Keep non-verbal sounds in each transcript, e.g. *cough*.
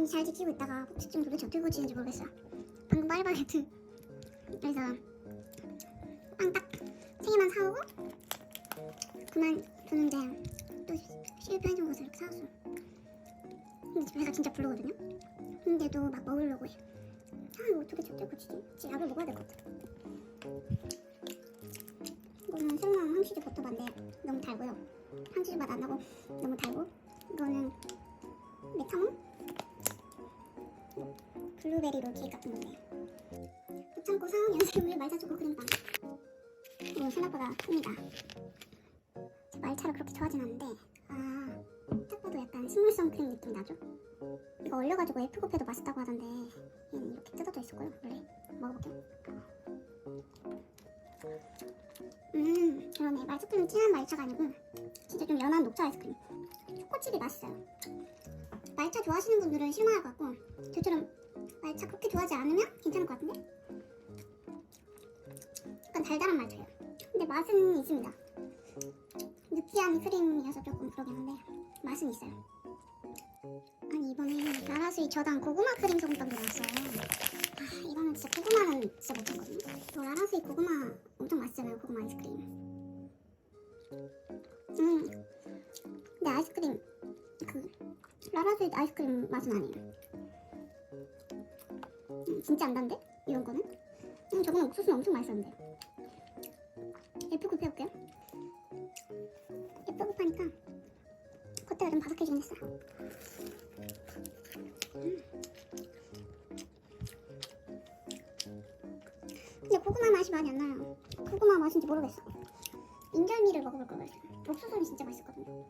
아니 잘 지키고 있다가 지금 도대체 어떻게 고치는지 모르겠어요. 방금 파리바게트 그래서 빵 딱 세 개만 사오고 그만 두는데 또 실패해준 것을 이렇게 사왔어. 근데 집에가 진짜 부르거든요. 근데도 막 먹으려고 해. 아 이거 어떻게 절대 고치지? 진짜 약을 먹어야 될 것 같아. 이거는 생강 황치즈 버터반데 너무 달고요. 황치즈 맛 안 나고 너무 달고 이거는 메타몽 블루베리 롤케이크 같은 건데. 못 참고 사온 연세우유 말사초코 크림빵 이거 생각보다 큽니다. 말차를 그렇게 좋아하진 않는데. 아딱 봐도 약간 식물성 크림 느낌 나죠? 이거 얼려가지고 F코페도 맛있다고 하던데. 얘는 이렇게 뜯어져 있었고요? 원래? 먹어볼게요. 음 그러네. 말차크림 진한 말차가 아니고 진짜 좀 연한 녹차 아이스크림. 초코칩이 맛있어요. 말차 좋아하시는 분들은 실망할 것 같고 저처럼 말차 그렇게 좋아하지 않으면 괜찮을 것 같은데? 약간 달달한 말차예요. 근데 맛은 있습니다. 느끼한 크림이라서 조금 그러긴 한데 맛은 있어요. 아니 이번에 라라스의 저당 고구마 크림 소금빵도 나왔어요. 아 이거는 진짜 고구마는 진짜 못 참거든요. 저 라라스의 고구마 엄청 맛있잖아요 고구마 아이스크림. 음. 근데 아이스크림 그 라라스의 아이스크림 맛은 아니에요. 음, 진짜 안 단데? 이런 거는? 음, 저거는 옥수수는 엄청 맛있었는데. F급 해볼게요. F급 하니까 겉에가 좀 바삭해지긴 했어요. 음. 근데 고구마 맛이 많이 안 나요. 고구마 맛인지 모르겠어. 인절미를 먹어볼 걸 그랬어요. 옥수수는 진짜 맛있거든요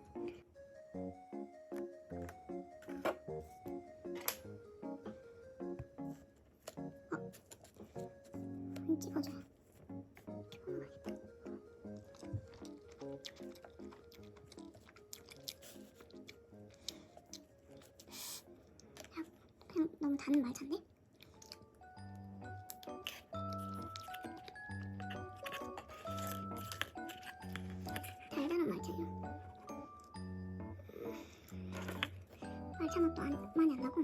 맛도 안, 많이 안 나고.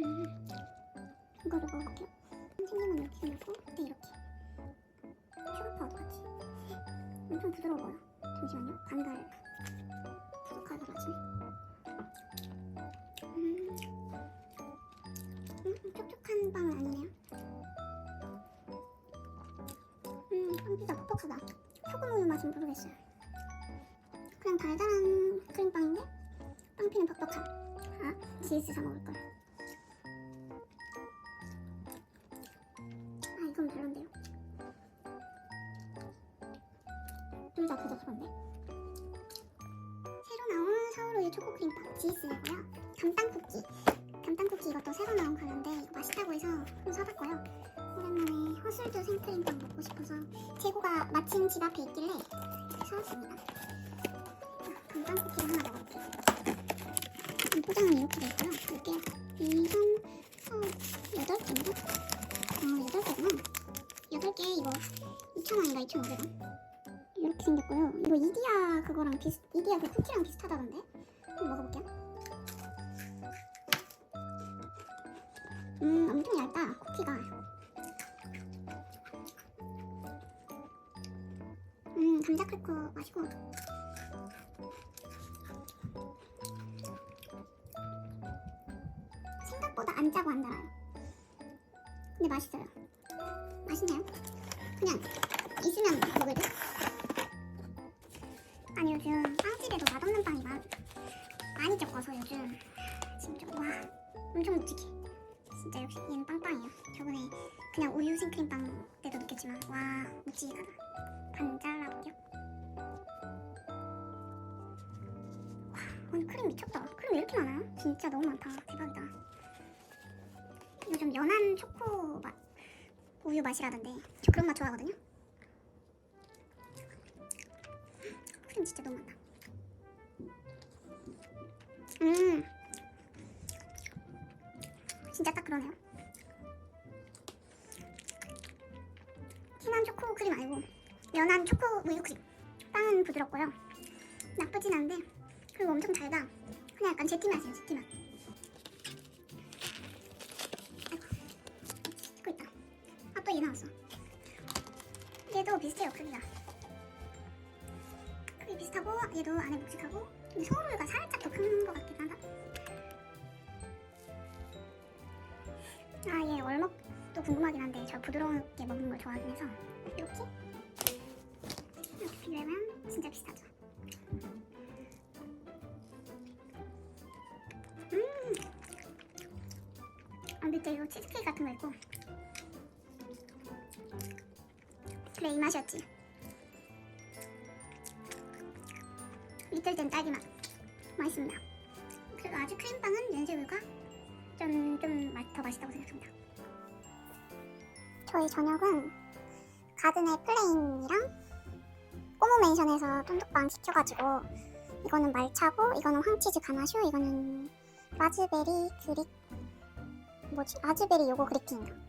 음. 이거를 먹어볼게요. 생김은 이렇게 생겼고, 그때 이렇게. 슈가 파우더 같이. 엄청 부드러워요. 잠시만요. 반달 부족하더라 지금. 음. 음, 촉촉한 빵은 아니네요. 음, 빵 피자 퍽퍽하다. 소금 우유 맛은 모르겠어요. 그냥 달달한 크림빵인데 빵피는 퍽퍽함. 아, GS 사 먹을 걸. 아 이건 별론데요. 둘다 부족한데. 새로 나온 서울우유 초코 크림빵 지스고요. 감땅 쿠키. 감땅 쿠키 이것도 새로 나온 거는데 이거 맛있다고 해서 좀 사봤고요. 오랜만에 허슬드 생크림빵 먹고 싶어서 재고가 마침 집 앞에 있길래 사왔습니다. 아, 감땅 쿠키를 하나 먹어볼게요. 음, 포장은 이렇게 돼 있고요. 이게 이건 어, 8개인가? 어, 8개구나. 8개 이거 2,000원인가 2,500원. 이렇게 생겼고요. 이거 이디야 그거랑 비슷, 이디야 그 쿠키랑 비슷하다던데? 한번 먹어볼게요. 음, 엄청 얇다, 쿠키가. 음, 감자 크래커 맛이고. 안 짜고 안 달아요. 근데 맛있어요. 맛있나요? 그냥 있으면 듯? 아니 요즘 빵집에도 맛없는 빵이 많, 많이 적어서 요즘 진짜 와 엄청 묵직해 진짜 역시 얘는 빵빵이에요 저번에 그냥 우유 생크림 빵 때도 느꼈지만 와 묵직하다 반 잘라볼게요 와 오늘 크림 미쳤다 크림 왜 이렇게 많아요? 진짜 너무 많다 대박이다 이거 좀 연한 초코 맛 우유 맛이라던데 저 그런 맛 좋아하거든요 크림 진짜 너무 많다. 음, 진짜 딱 그러네요. 진한 초코 크림 아니고 연한 초코 우유 크림. 빵은 부드럽고요. 나쁘진 않은데 그리고 엄청 달다. 그냥 약간 제티 맛이에요 제티 맛 얘 나왔어. 얘도 비슷해요 크기가 크기 비슷하고 얘도 안에 묵직하고 근데 소울가 살짝 더 큰 것 같긴 하다. 아얘 월먹도 궁금하긴 한데 저 부드럽게 먹는 걸 좋아하긴 해서. 이렇게? 이렇게 비교하면 진짜 비슷하죠. 아, 밑에 이거 치즈케이크 같은 거 있고 그래 이 맛이었지 밑에 땐 딸기 맛 맛있습니다 그리고 아주 크림빵은 연세우유가 좀좀더 맛있다고 생각합니다 저희 저녁은 가든의 플레인이랑 꼬모 맨션에서 쫀득빵 시켜가지고 이거는 말차고 이거는 황치즈 가나슈 이거는 라즈베리 그릭 뭐지? 라즈베리 요거 그리팅인가?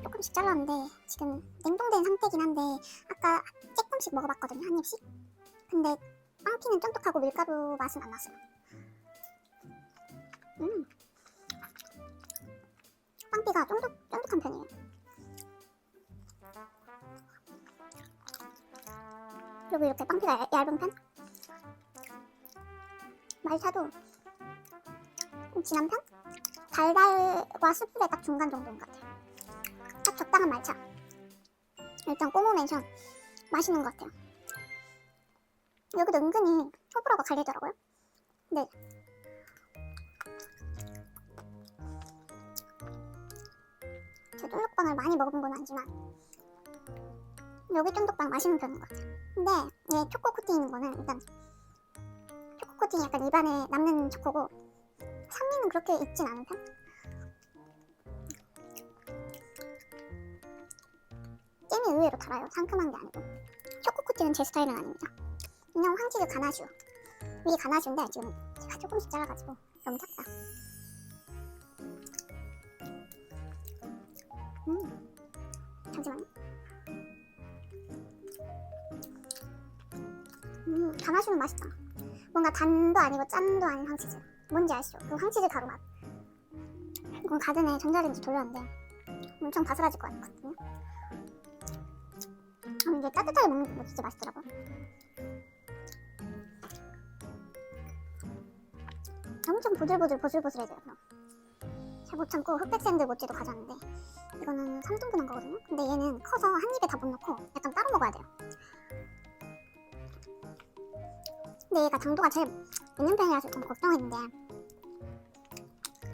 조금씩 잘랐는데 지금 냉동된 상태긴 한데 아까 조금씩 먹어봤거든요 한 입씩. 근데 빵피는 쫀득하고 밀가루 맛은 안 났어요. 음. 빵피가 쫀득, 쫀득한 편이에요. 그리고 이렇게 빵피가 얇- 얇은 편? 말차도 좀 진한 편? 달달과 숯불의 딱 중간 정도인 것 같아요. 딱 적당한 말차. 일단 꼬모 맨션 맛있는 것 같아요. 여기도 은근히 호불호가 갈리더라고요. 네. 저 쫀득빵을 많이 먹어본 건 아니지만 여기 쫀득빵 맛있는 편인 것 같아요. 근데 얘 초코 코팅 있는 거는 일단 초코 코팅이 약간 입안에 남는 초코고 산미는 그렇게 있진 않은 편? 잼이 의외로 달아요. 상큼한 게 아니고. 초코 코팅은 제 스타일은 아닙니다. 그냥 황치즈 가나슈. 이게 가나슈인데 지금 제가 조금씩 잘라가지고 너무 작다. 음, 잠시만요. 음, 가나슈는 맛있다. 뭔가 단도 아니고 짠도 아닌 황치즈. 뭔지 아시죠? 그 황치즈 가루 맛. 이건 가든에 전자레인지 돌렸는데 엄청 바스라질 것 같거든요. 아, 근데 따뜻하게 먹는 게 진짜 맛있더라고요. 엄청 보들보들 보슬보슬해져요. 그럼. 잘못 참고 흑백 샌드 모찌도 가져왔는데 이거는 3등분 한 거거든요. 근데 얘는 커서 한 입에 다 못 넣고 약간 따로 먹어야 돼요. 근데 얘가 당도가 제일 있는 편이라서 좀 걱정했는데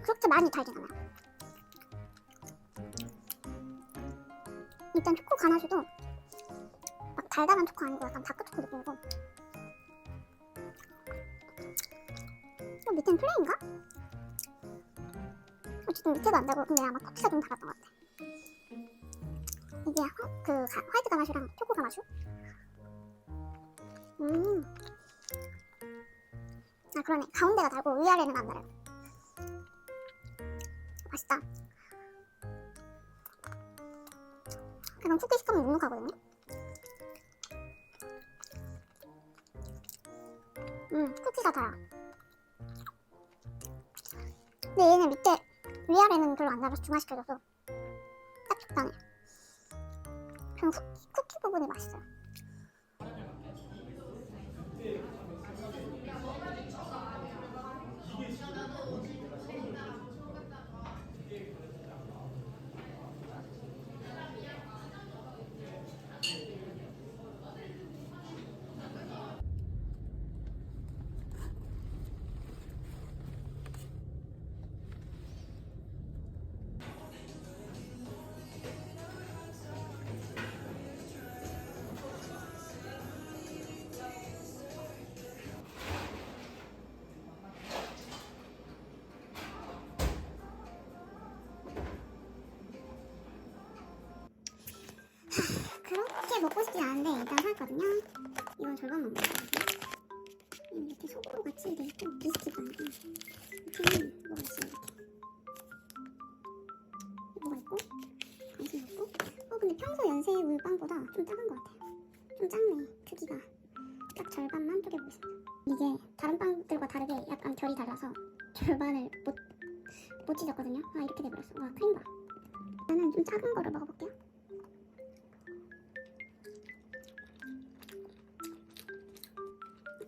그렇게 많이 달진 않아요. 일단 초코 가나슈도 막 달달한 초코 아니고 약간 다크 초코 느낌이고 어, 밑에는 플레인가? 어쨌든 밑에도 안 달고 근데 아마 쿠키가 좀 달았던 것 같아. 이게 어? 그 가- 화이트 가나슈랑 초코 가나슈? 음. 아 그러네 가운데가 달고 위아래는 안 달아요 맛있다 그럼 쿠키 식감이 눅눅하거든요 음 쿠키가 달아. 근데 얘는 밑에 위아래는 별로 안 달아서 중화시켜줘서 딱 적당해 그냥 쿠키, 쿠키 부분이 맛있어요 그렇게 먹고 싶지 않은데 일단 사왔거든요. 이건 절반만 먹어요. 이 밑에 속으로 같이 돼 있고 비스킷도 아니고 밑에는 뭐가 있어요 이렇게. 뭐가 있고 간식 있고 어 근데 평소 연세 우유빵보다 좀 작은 것 같아요. 좀 작네 크기가 딱 절반만 쪼개보겠습니다. 이게 다른 빵 빵들과 다르게 약간 결이 달라서 *laughs* 절반을 못, 못 찢었거든요. 아 이렇게 돼버렸어. 와 크림바.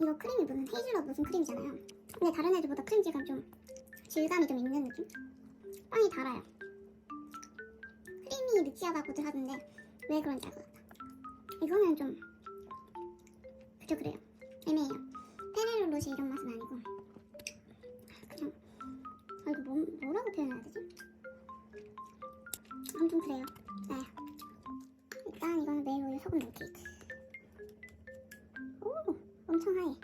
이거 크림이 무슨 헤이즐넛 무슨 크림이잖아요. 근데 다른 애들보다 크림질감 좀 질감이 좀 있는 느낌? 빵이 달아요. 크림이 느끼하다고들 하던데 왜 그런지 알 것 같아. 이거는 좀 그저 그래요. 애매해요. 페레로 로시 이런 맛은 아니고 그냥 아 이거 뭐, 뭐라고 표현해야 되지? 아무튼 그래요. 네. 일단 이거는 매일 우유 소금 밀 케이크. 오 엄청 하얘.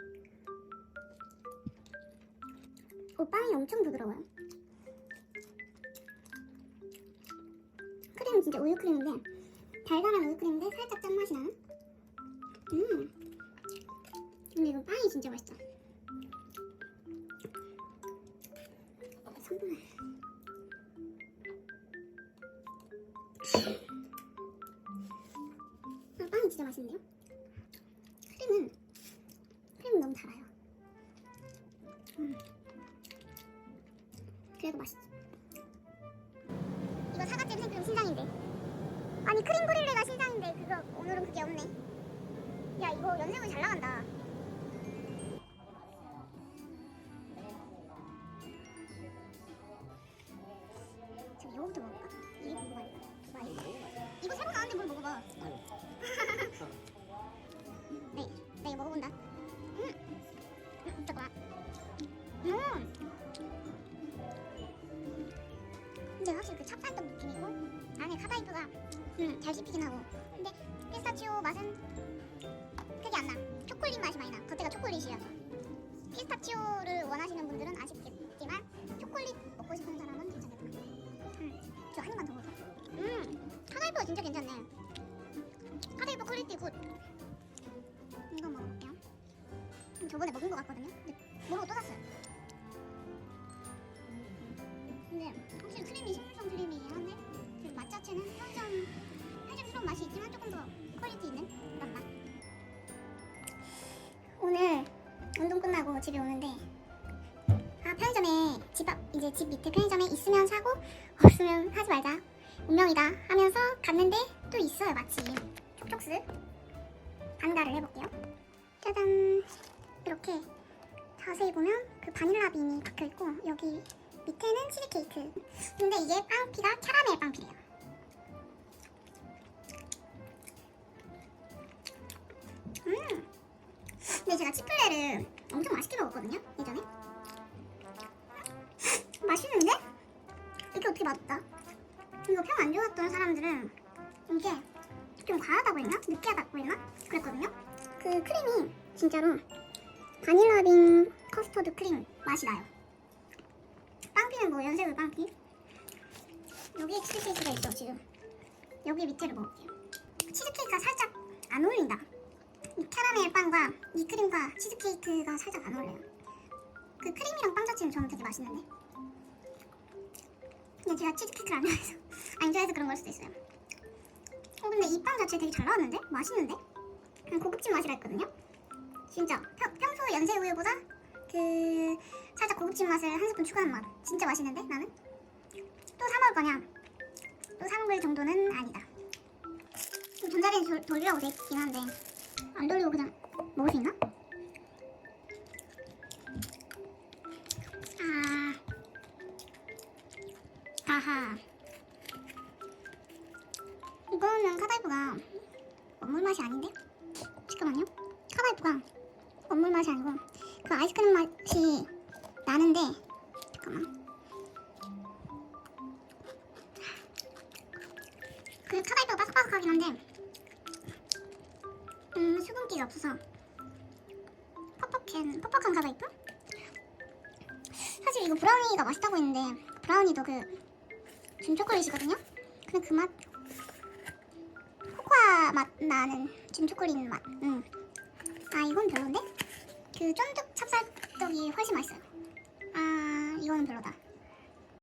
오 빵이 엄청 부드러워요. 크림은 진짜 우유 크림인데 달달한 우유 크림인데 살짝 짠맛이 나는. 음. 근데 이거 빵이 진짜 맛있죠. 3분을. 아, 빵이 진짜 맛있는데요? 이거부터 먹을까? 이게. 맛있다. 이거 새로 나왔는데 뭘 먹어봐. 네, 나 이거 먹어본다. 음, 음 잠깐만. 음. 근데 확실히 그 찹쌀떡 느낌이고 안에 카다이프가 음, 잘 씹히긴 하고. 근데 피스타치오 맛은 크게 안 나. 초콜릿 맛이 많이 나. 겉에가 초콜릿이어서. 피스타치오를 원하시는 분 오는데 아 편의점에 집 앞 이제 집 밑에 편의점에 있으면 사고 없으면 하지 말자. 운명이다 하면서 갔는데 또 있어요 마침. 촉촉스. 반가를 해볼게요. 짜잔. 이렇게 자세히 보면 그 바닐라 빈이 박혀 있고 여기 밑에는 치즈케이크. 근데 이게 빵피가 캐러멜 빵피래요. 음 근데 제가 치플레를 엄청 맛있게 먹었거든요 예전에 맛있는데? 이게 어떻게 맛있다? 이거 평 안 좋았던 사람들은 이게 좀 과하다고 했나? 느끼하다고 했나? 그랬거든요 그 크림이 진짜로 바닐라 빈 커스터드 크림 맛이 나요 빵피는 뭐 연색을 빵피 여기에 치즈케이크가 있어 지금 여기 밑에를 먹을게요 치즈케이크가 살짝 안 어울린다 빵과 이 크림과 치즈케이크가 살짝 안 어울려요 그 크림이랑 빵 자체는 저는 되게 맛있는데 근데 제가 치즈케이크를 안 좋아해서 *laughs* 안 좋아해서 그런 걸 수도 있어요 어 근데 이 빵 자체 되게 잘 나왔는데? 맛있는데? 그냥 고급진 맛이라 했거든요 진짜 평, 평소 연세 우유보다 그 살짝 고급진 맛을 한 스푼 추가한 맛 진짜 맛있는데 나는? 또 사 먹을 거냐? 또 사 먹을 정도는 아니다 좀 전자레인지 돌- 돌리라고 돼 있긴 한데 안 돌리고 그냥 먹을 수 있나? 아. 아하. 이거는 카다이프가 원물 맛이 아닌데? 잠깐만요. 카다이프가 원물 맛이 아니고 그 아이스크림 맛이 나는데. 잠깐만. 그 카다이프가 바삭바삭하긴 한데 음 수분기가 없어서 퍽퍽한 퍽퍽한 카다이프? 사실 이거 브라우니가 맛있다고 했는데 브라우니도 그 준초콜릿이거든요? 근데 그 맛 코코아 맛 나는 준초콜릿 맛 음. 아 이건 별론데? 그 쫀득 찹쌀떡이 훨씬 맛있어요 아 이거는 별로다